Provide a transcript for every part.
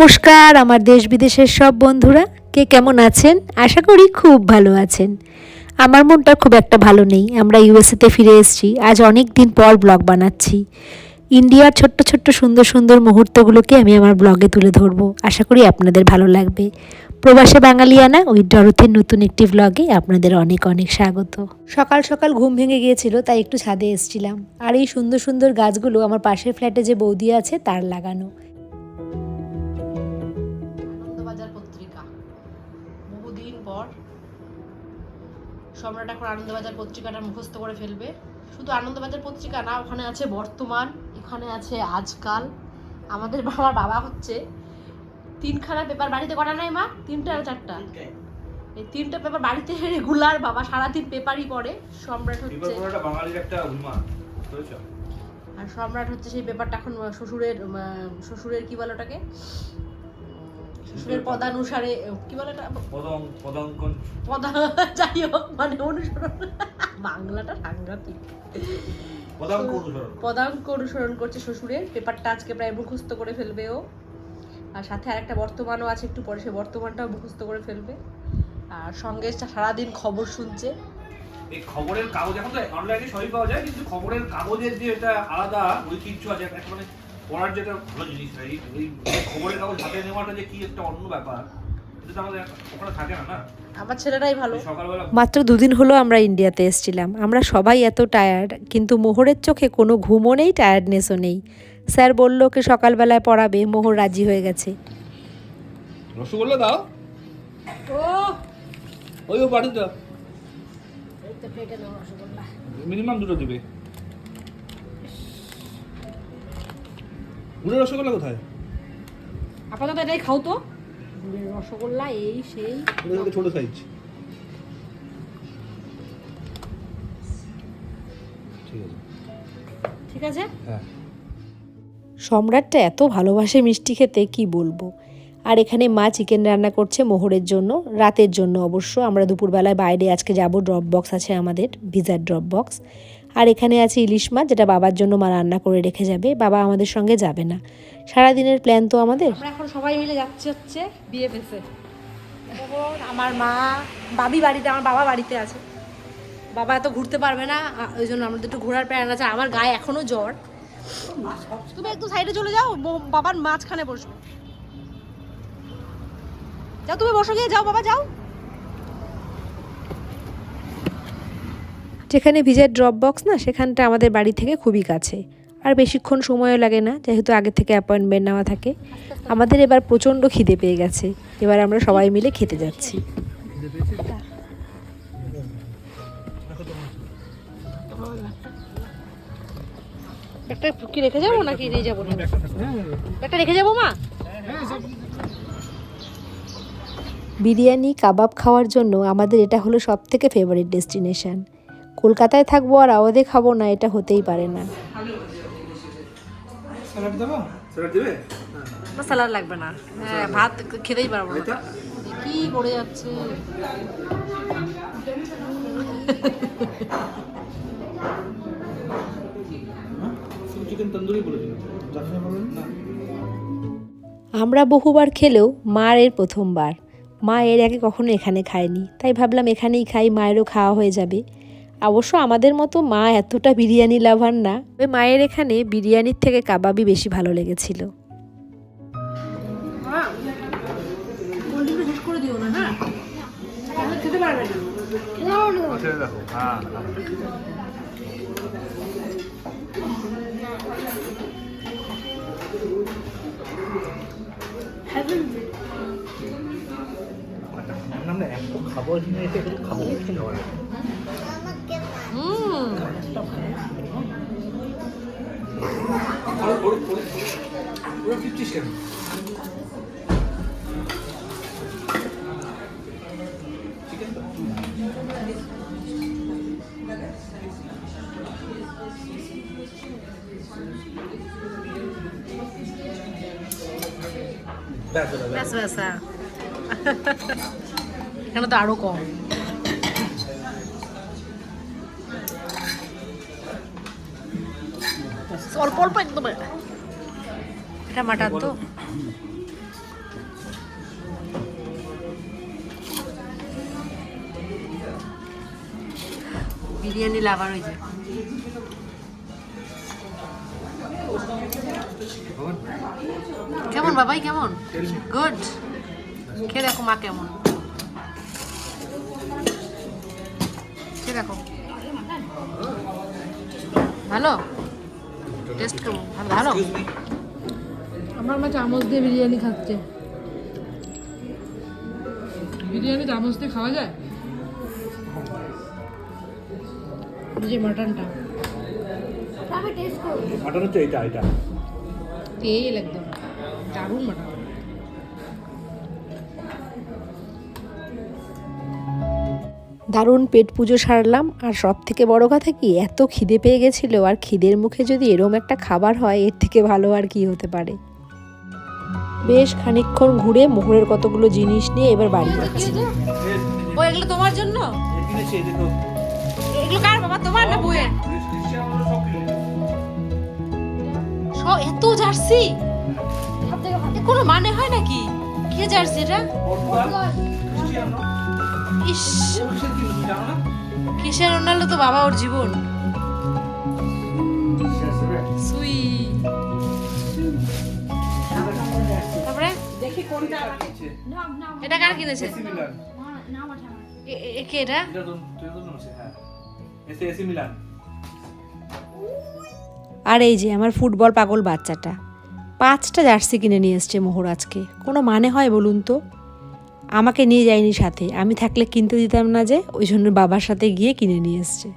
নমস্কার, আমার দেশ বিদেশের সব বন্ধুরা। কে কেমন আছেন? আশা করি খুব ভালো আছেন। আমার মনটা খুব একটা ভালো নেই। আমরা ইউএসএতে ফিরে এসেছি। আজ অনেক দিন পর ব্লগ বানাচ্ছি। ইন্ডিয়ার ছোট্ট ছোট্ট সুন্দর সুন্দর মুহূর্তগুলোকে আমি আমার ব্লগে তুলে ধরবো। আশা করি আপনাদের ভালো লাগবে। প্রবাসে বাঙালিয়ানা ওই ডরথের নতুন একটি ব্লগে আপনাদের অনেক অনেক স্বাগত। সকাল সকাল ঘুম ভেঙে গিয়েছিল, তাই একটু ছাদে এসেছিলাম। আর এই সুন্দর সুন্দর গাছগুলো আমার পাশের ফ্ল্যাটে যে বৌদি আছে, তার লাগানো। সম্রাট এখন আনন্দবাজার পত্রিকাটা মুখস্থ করে ফেলবে। শুধু আনন্দবাজার পত্রিকা না ওখানে আছে বর্তমান এখানে আছে আজকাল। আমাদের আমার বাবা হচ্ছে তিনখানা পেপার বাড়িতে করা নাই মা? তিনটা আর চারটা? এই তিনটা পেপার বাড়িতে রেগুলার বাবা সারাদিন পেপারই পড়ে। সম্রাট হচ্ছে বাঙালির একটা আর সম্রাট হচ্ছে সেই পেপারটা এখন শ্বশুরের শ্বশুরের কি বলে ওটাকে? শ্বশুরের পদানুসারে কি বলে এটা? পদাঙ্কন। পদা যাই হোক মানে অনুসরণ। বাংলাটা সাংঘাতিক। পদাঙ্ক অনুসরণ। করছে শ্বশুরের। পেপারটা আজকে প্রায় মুখস্থ করে ফেলবে ও। আর সাথে আরেকটা বর্তমানও আছে একটু পরে সে বর্তমানটাও মুখস্থ করে ফেলবে। আর সঙ্গে সারাদিন খবর শুনছে। এই খবরের কাগজ এখন তো অনলাইনে সবই পাওয়া যায় কিন্তু খবরের কাগজের যে একটা আলাদা ঐতিহ্য আছে একটা মানে পড়ার যেটা ভালো জিনিস এই এই খবরের কাগজ হাতে নেওয়াটা যে কি একটা অন্য ব্যাপার এটা তো আমাদের ওখানে থাকে না না? আমার ছেলেরাই ভালো। মাত্র দুদিন হলো আমরা ইন্ডিয়াতে এসেছিলাম। আমরা সবাই এত টায়ার্ড কিন্তু মোহরের চোখে কোনো ঘুমও নেই টায়ার্ডনেসও নেই। স্যার বলল ওকে সকালবেলায় পড়াবে মোহর রাজি হয়ে গেছে। রসগোল্লা দাও। ওই ও বাড়িটা মিনিমাম দুটো দিবে। গুড়ের রসগোল্লা কোথায়? আপাতত এটাই খাও তো। রসগোল্লা এই সেই। ছোট সাইজ ঠিক আছে। হ্যাঁ। সম্রাটটা এত ভালোবাসে মিষ্টি খেতে কি বলব? আর এখানে মা চিকেন রান্না করছে মোহরের জন্য রাতের জন্য অবশ্য। আমরা দুপুরবেলায় বাইরে আজকে যাব ড্রপ বক্স আছে আমাদের ভিজার ড্রপ বক্স আর এখানে আছে ইলিশ মাছ, যেটা বাবার জন্য মা রান্না করে রেখে যাবে। বাবা আমাদের সঙ্গে যাবে না। সারাদিনের প্ল্যান তো আমাদের? এখন সবাই মিলে যাচ্ছি হচ্ছে বিয়ে ফেসে। আমার মা, বাবি বাড়িতে, আমার বাবা বাড়িতে আছে। বাবা এত ঘুরতে পারবে না ওই জন্য আমাদের একটু ঘোরার প্ল্যান আছে। আমার গায়ে এখনও জ্বর। তুমি একটু সাইডে চলে যাও বাবার মাঝখানে বসো যাও তুমি বসো গিয়ে, যাও বাবা, যাও। যেখানে ভিজার ড্রপ বক্স না সেখানটা আমাদের বাড়ি থেকে খুবই কাছে। আর বেশিক্ষণ সময়ও লাগে না যেহেতু আগে থেকে অ্যাপয়েন্টমেন্ট নেওয়া থাকে। আমাদের এবার প্রচণ্ড খিদে পেয়ে গেছে। এবার আমরা সবাই মিলে খেতে যাচ্ছি। একটা কি রেখে যাব নাকি নিয়ে যাব? একটা রেখে যাব মা? বিরিয়ানি কাবাব খাওয়ার জন্য আমাদের এটা হলো সব থেকে ফেভারিট ডেস্টিনেশন কলকাতায় থাকব আর আওয়াদে খাব না এটা হতেই পারে না। স্যালাড দেবে? না স্যালাড লাগবে না। হ্যাঁ ভাত খেতেই পারব না। কি পড়ে যাচ্ছে? চিকেন তন্দুরি বলেছিলাম চাটনি বলবেন না। আমরা বহুবার খেলেও মার এর প্রথমবার। মা এর আগে কখনো এখানে খায়নি তাই ভাবলাম এখানেই খাই মায়েরও খাওয়া হয়ে যাবে। অবশ্য আমাদের মতো মা এতটা বিরিয়ানি লাভার না। ওই মায়ের এখানে বিরিয়ানির থেকে কাবাবই বেশি ভালো লেগেছিল। কোল্ড ড্রিঙ্কটা শেষ করে দিও না হ্যাঁ দেখো হ্যাঁ। খাব কি খাবার হুম ওরা ফিফটিস কেন চিকেন তো ব্যাস ব্যাস ব্যাস ব্যাস হ্যাঁ এখানে তো আরও কম অল্প অল্প একদম। এটা মাটার তো। বিরিয়ানি লাভার হয়েছে। কেমন বাবাই, কেমন? গুড খেয়ে দেখো মা কেমন। খেয়ে দেখো। ভালো? টেস্ট কেমন? ভালো। আমার মা চামচ দিয়ে বিরিয়ানি খাচ্ছে। বিরিয়ানি চামচ দিয়ে খাওয়া যায়? যে মাটনটা। মাটন হচ্ছে এটা এটা তেল একদম। দারুণ মাটন। দারুণ পেট পুজো সারলাম আর সব থেকে বড় কথা কি এত খিদে পেয়ে গেছিল আর খিদের মুখে যদি এরম একটা খাবার হয় এর থেকে ভালো আর কি হতে পারে? বেশ খানিকক্ষণ ঘুরে মোহরের কতগুলো জিনিস নিয়ে এবার বাড়ি যাচ্ছি। ও এগুলো তোমার জন্য? এগুলো কার বাবা তোমার না সব এত জার্সি? কোনো মানে হয় নাকি? কে জার্সি এটা? কিসের রোনাল্ডো তো বাবা ওর জীবন। সুই। তারপরে? এটা কার কিনেছে? এসি মিলান এ- এ- এ কে এটা? এসি মিলান আর এই যে আমার ফুটবল পাগল বাচ্চাটা। পাঁচটা জার্সি কিনে নিয়ে এসছে মোহর আজকে। কোনো মানে হয় বলুন তো? আমাকে নিয়ে যায়নি সাথে। আমি থাকলে কিনতে দিতাম না যে ওই জন্য বাবার সাথে গিয়ে কিনে নিয়ে এসছে।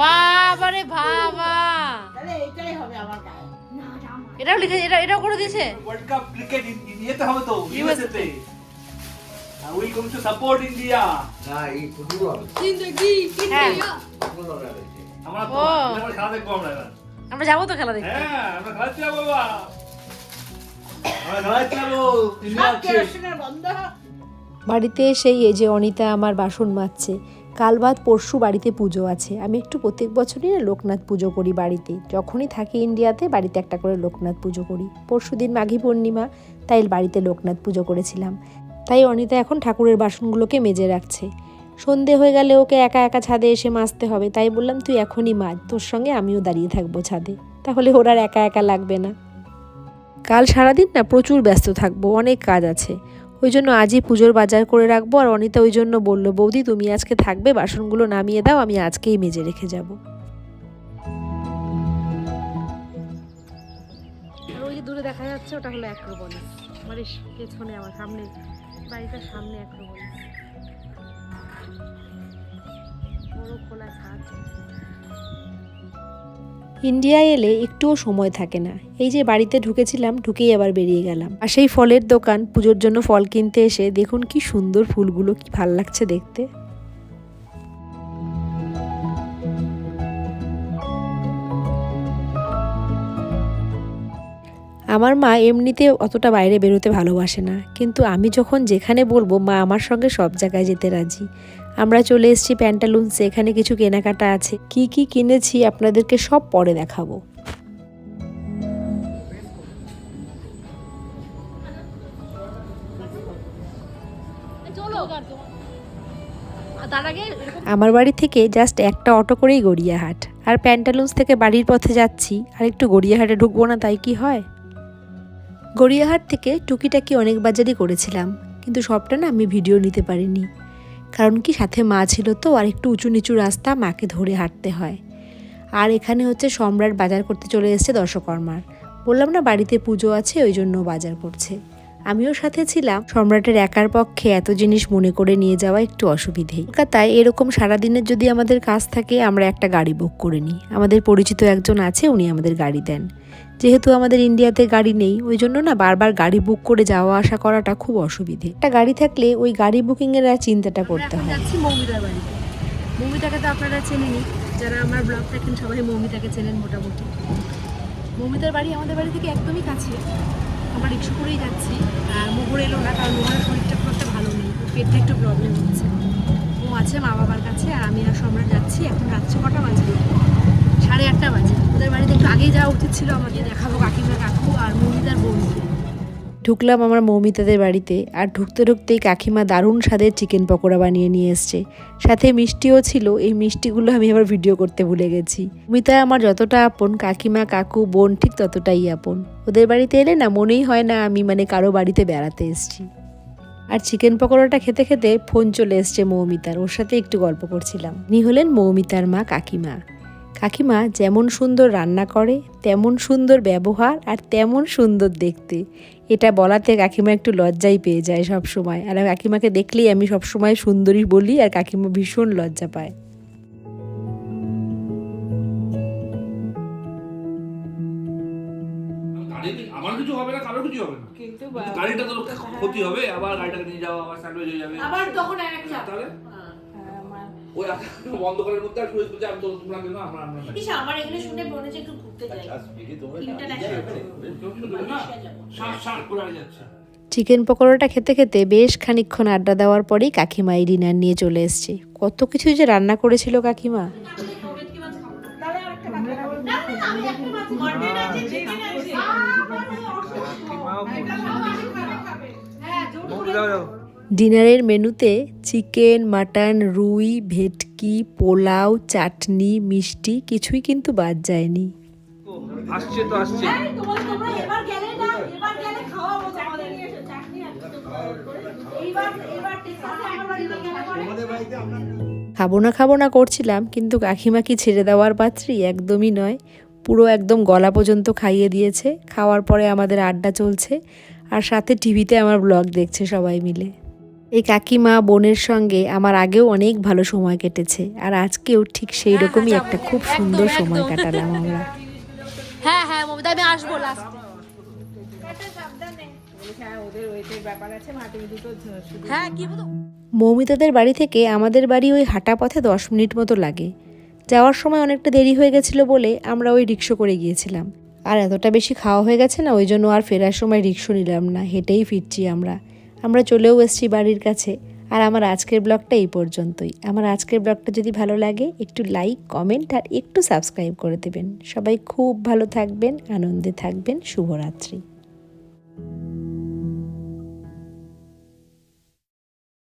বাবারে বাবা। আমার এটাও লিখে এটা এটাও করে দিয়েছে? ওয়ার্ল্ড কাপ ক্রিকেট ইয়েতে হবে তো। ইউএসএ তে। We going to support India হ্যাঁ। আমরা যাব তো খেলা দেখতে। হ্যাঁ আমরা খেলা যাব বাবা আমরা খেলা যাব। ইন্ডিয়া আছে বাড়িতে এসেই এই যে অনিতা আমার বাসন মাজছে কাল বাদ পরশু বাড়িতে পুজো আছে। আমি একটু প্রত্যেক বছরই না লোকনাথ পুজো করি বাড়িতে। যখনই থাকি ইন্ডিয়াতে বাড়িতে একটা করে লোকনাথ পুজো করি। পরশু দিন মাঘী পূর্ণিমা তাই বাড়িতে লোকনাথ পুজো করেছিলাম। তাই অনিতা এখন ঠাকুরের বাসনগুলোকে মেজে রাখছে। সন্ধে হয়ে গেলে ওকে একা একা ছাদে এসে মাজতে হবে। তাই বললাম, তুই এখনই মাজ, তোর সঙ্গে আমিও দাঁড়িয়ে থাকব ছাদে। তাহলে ওর আর একা একা লাগবে না। কাল সারাদিন না প্রচুর ব্যস্ত থাকব, অনেক কাজ আছে। ওই জন্য আজই পুজোর বাজার করে রাখব আর অনিতা ওই জন্য বলল, বৌদি, তুমি আজকে থাকবে, বাসনগুলো নামিয়ে দাও, আমি আজকেই মেজে রেখে যাব। দূরে দেখা যাচ্ছে, ওটা হলো অ্যাক্রোপলিস আমার এই পেছনে, আমার সামনে। বাড়িটার সামনে অ্যাক্রোপলিস বড় খোলা ছাদ। ইন্ডিয়ায় এলে একটুও সময় থাকে না। এই যে বাড়িতে ঢুকেছিলাম, ঢুকেই আবার বেরিয়ে গেলাম। আর সেই ফলের দোকান, পুজোর জন্য ফল কিনতে এসে দেখুন কি সুন্দর ফুলগুলো, কি ভালো লাগছে দেখতে। আমার মা এমনিতে অতটা বাইরে বেরোতে ভালোবাসে না। কিন্তু আমি যখন যেখানে বলব মা আমার সঙ্গে সব জায়গায় যেতে রাজি। আমরা চলে এসেছি প্যান্টালুন্সে এখানে কিছু কেনাকাটা আছে। কি কি কিনেছি আপনাদেরকে সব পরে দেখাবো। আমার বাড়ি থেকে জাস্ট একটা অটো করেই গড়িয়াহাট। আর প্যান্টালুন্স থেকে বাড়ির পথে যাচ্ছি আর একটু গড়িয়াহাটে ঢুকবো না তাই কি হয়? গড়িয়াহাট থেকে টুকিটাকি অনেক বাজারই করেছিলাম, কিন্তু সবটা না আমি ভিডিও নিতে পারিনি। কারণ কি সাথে মা ছিল তো, আর একটু উঁচু নিচু রাস্তা মাকে ধরে হাঁটতে হয়। আর এখানে হচ্ছে সম্রাট বাজার করতে চলে এসেছে দর্শকর্মার বললাম না বাড়িতে পুজো আছে, ওই জন্য বাজার করছে। আমিও সাথে ছিলাম। সম্রাটের একার পক্ষে এত জিনিস মনে করে নিয়ে যাওয়া একটু অসুবিধে কলকাতায় এরকম সারাদিনের যদি আমাদের কাজ থাকে, আমরা একটা গাড়ি বুক করে নিই। আমাদের পরিচিত একজন আছে, উনি আমাদের গাড়ি দেন। যেহেতু আমাদের ইন্ডিয়াতে গাড়ি নেই ওই জন্য না বারবার গাড়ি বুক করে যাওয়া আসা করাটা খুব অসুবিধে। একটা গাড়ি থাকলে ওই গাড়ি বুকিংয়ের আর চিন্তাটা করতে হয় মৌমিতাকে তো আপনারা যারা আমার ব্লগ দেখেন সবাই মৌমিতাকে চেনেন মোটামুটি। মৌমিতার বাড়ি আমাদের বাড়ি থেকে একদমই কাছে। আমরা রিক্সা করেই যাচ্ছি আর মোহর এলো না কারণ শরীরটা খুব একটা ভালো নেই পেটে একটু প্রবলেম হচ্ছে। ও আছে মা বাবার কাছে আর আমি আর সম্রাট যাচ্ছি এখন রাত্রে কটা বাজে সাড়ে আটটা বাজে। ওদের বাড়িতে একটু আগেই যাওয়া উচিত ছিল আমাকে দেখাবো কাকিমা, কাকু আর মৌমিতার বোনকে ঢুকলাম আমার মৌমিতাদের বাড়িতে, আর ঢুকতে ঢুকতেই কাকিমা দারুণ স্বাদের চিকেন পকোড়া বানিয়ে নিয়ে এসছে। সাথে মিষ্টিও ছিল, এই মিষ্টিগুলো আমি আবার ভিডিও করতে ভুলে গেছি। মমিতা আমার যতটা আপন, কাকিমা, কাকু, বোন, ঠিক ততটাই আপন। ওদের বাড়িতে এলে না মনেই হয় না আমি মানে কারও বাড়িতে বেড়াতে এসেছি। আর চিকেন পকোড়াটা খেতে খেতে ফোন চলে এসছে মৌমিতার, ওর সাথে একটু গল্প করছিলাম। ইনি হলেন মৌমিতার মা কাকিমা। কাকিমা যেমন সুন্দর রান্না করে তেমন সুন্দর ব্যবহার আর তেমন সুন্দর দেখতে। এটা বলাতে কাকিমা একটু লজ্জাই পেয়ে যায় সব সময় আর কাকিমাকে দেখলেই আমি সব সময় সুন্দরী বলি আর কাকিমা ভীষণ লজ্জা পায়। আমার কিছু হবে না কারোর কিছু হবে না। কিন্তু গাড়িটা তো ক্ষতি হবে আবার গাড়িটাকে নিয়ে যাওয়া আবার স্যান্ডউইচ হয়ে যাবে। আবার তখন এক চাপ তাহলে? ওই বন্ধ মধ্যে আর সুইচ বলছে আমি তো তোমরা কেন আমরা আমরা আমার এগুলো শুনে মনে হচ্ছে একটু ঘুরতে যাই। ইন্টারন্যাশনাল কেউ কিছু দেবে না? শাক শাক করে আগে যাচ্ছে। চিকেন পকোড়াটা খেতে খেতে বেশ খানিকক্ষণ আড্ডা দেওয়ার পরেই কাকিমা এই ডিনার নিয়ে চলে এসছে। কত কিছু যে রান্না করেছিল কাকিমা। ডিনারের মেনুতে চিকেন মাটন রুই ভেটকি পোলাও চাটনি মিষ্টি কিছুই কিন্তু বাদ যায়নি। আসছে তো আসছে। এবার গেলে না এবার গেলে খাওয়াবো তোমাদের। এইবার এবার টেক্সাসে আমার বাড়িতে গেলে পরে। খাব না খাব না করছিলাম কিন্তু কাকিমা কি ছেড়ে দেওয়ার পাত্রী একদমই নয়। পুরো একদম গলা পর্যন্ত খাইয়ে দিয়েছে। খাওয়ার পরে আমাদের আড্ডা চলছে। আর সাথে টিভিতে আমার ব্লগ দেখছে সবাই মিলে। এই কাকিমা বোনের সঙ্গে আমার আগেও অনেক ভালো সময় কেটেছে আর আজকেও ঠিক সেই রকমই একটা খুব সুন্দর সময় কাটালাম আমরা। হ্যাঁ হ্যাঁ মমিতা আমি আসব লাস্ট হ্যাঁ মৌমিতাদের বাড়ি থেকে আমাদের বাড়ি ওই হাঁটা পথে দশ মিনিট মতো লাগে। যাওয়ার সময় অনেকটা দেরি হয়ে গেছিল বলে আমরা ওই রিক্সো করে গিয়েছিলাম। আর এতটা বেশি খাওয়া হয়ে গেছে না ওই জন্য আর ফেরার সময় রিক্সো নিলাম না হেঁটেই ফিরছি আমরা। আমরা চলেও এসেছি বাড়ির কাছে। আর আমার আজকের ব্লগটা এই পর্যন্তই। আমার আজকের ব্লগটা যদি ভালো লাগে, একটু লাইক কমেন্ট আর একটু সাবস্ক্রাইব করে দেবেন। সবাই খুব ভালো থাকবেন, আনন্দে থাকবেন। শুভরাত্রি।